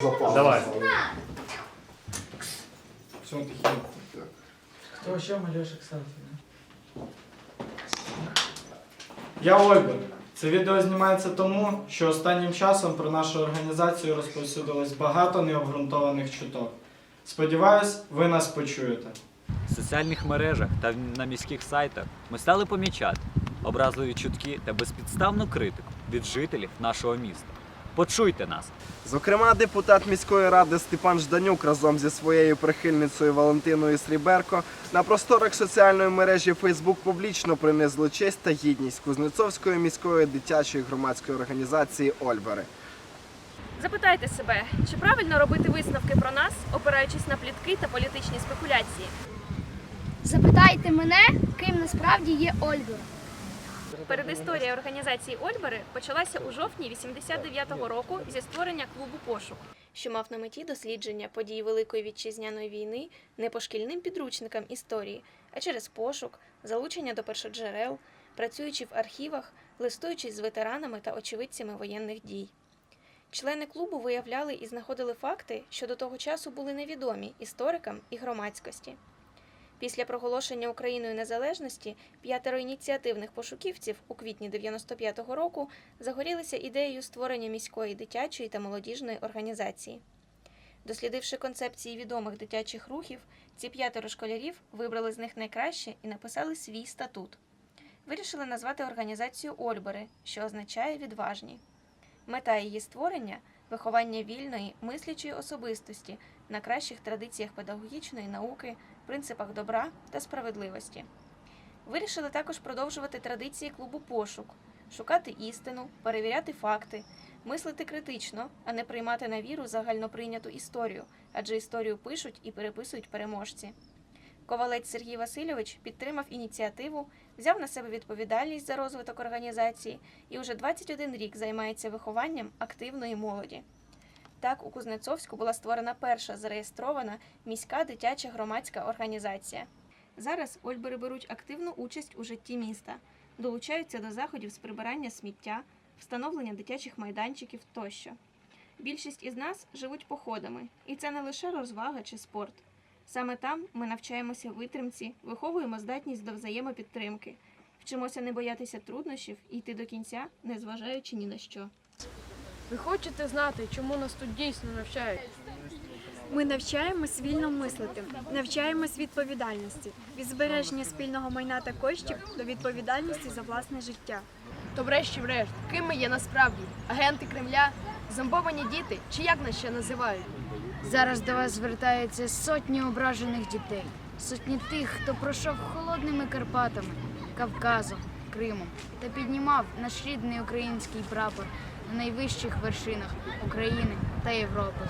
Давай. Хто ще не? Я Ольга. Це відео знімається тому, що останнім часом про нашу організацію розповсюдилось багато необґрунтованих чуток. Сподіваюсь, ви нас почуєте. В соціальних мережах та на міських сайтах ми стали помічати образливі чутки та безпідставну критику від жителів нашого міста. Почуйте нас. Зокрема, депутат міської ради Степан Жданюк разом зі своєю прихильницею Валентиною Сріберко на просторах соціальної мережі Facebook публічно принесли честь та гідність Кузнецовської міської дитячої громадської організації Ольбери. Запитайте себе, чи правильно робити висновки про нас, опираючись на плітки та політичні спекуляції? Запитайте мене, ким насправді є Ольга. Передісторія організації Ольбери почалася у жовтні 89-го року зі створення клубу Пошук, що мав на меті дослідження подій Великої вітчизняної війни не по шкільним підручникам історії, а через пошук, залучення до першоджерел, працюючи в архівах, листуючись з ветеранами та очевидцями воєнних дій. Члени клубу виявляли і знаходили факти, що до того часу були невідомі історикам і громадськості. Після проголошення Україною незалежності п'ятеро ініціативних пошуківців у квітні 95-го року загорілися ідеєю створення міської дитячої та молодіжної організації. Дослідивши концепції відомих дитячих рухів, ці п'ятеро школярів вибрали з них найкраще і написали свій статут. Вирішили назвати організацію Ольбери, що означає відважні. Мета її створення виховання вільної, мислячої особистості на кращих традиціях педагогічної науки, принципах добра та справедливості. Вирішили також продовжувати традиції клубу пошук, шукати істину, перевіряти факти, мислити критично, а не приймати на віру загальноприйняту історію, адже історію пишуть і переписують переможці. Ковалець Сергій Васильович підтримав ініціативу, взяв на себе відповідальність за розвиток організації і уже 21 рік займається вихованням активної молоді. Так, у Кузнецовську була створена перша зареєстрована міська дитяча громадська організація. Зараз Ольбери беруть активну участь у житті міста, долучаються до заходів з прибирання сміття, встановлення дитячих майданчиків тощо. Більшість із нас живуть походами, і це не лише розвага чи спорт. Саме там ми навчаємося витримці, виховуємо здатність до взаємопідтримки, вчимося не боятися труднощів і йти до кінця, незважаючи ні на що. Ви хочете знати, чому нас тут дійсно навчають? Ми навчаємось вільно мислити, навчаємось відповідальності, від збереження спільного майна та коштів до відповідальності за власне життя. То врешті-врешт, ким ми є насправді? Агенти Кремля, зомбовані діти, чи як нас ще називають? Зараз до вас звертаються сотні ображених дітей, сотні тих, хто пройшов холодними Карпатами, Кавказом, Кримом та піднімав наш рідний український прапор на найвищих вершинах України та Європи.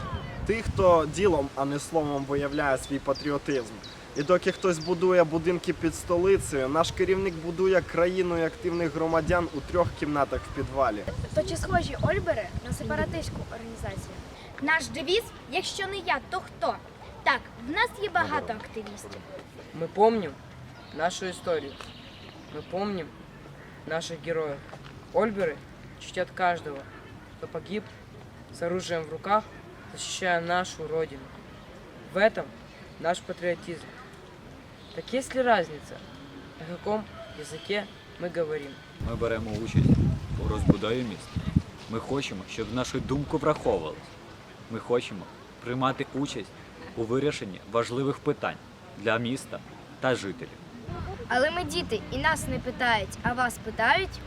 Тих, хто ділом, а не словом виявляє свій патріотизм. І доки хтось будує будинки під столицею, наш керівник будує країною активних громадян у трьох кімнатах в підвалі. То чи схожі Ольбери на сепаратистську організацію? Наш девіз якщо не я, то хто? Так, в нас є багато активістів. Мы помним нашу историю. Мы помним наших героев. Ольберы чтят каждого, кто погиб с оружием в руках, защищая нашу Родину. В этом наш патриотизм. Так есть ли разница, на каком языке мы говорим? Ми беремо участь у розбудові міста. Ми хочемо, щоб нашу думку враховували. Ми хочемо приймати участь у вирішенні важливих питань для міста та жителів. Але ми діти і нас не питають, а вас питають.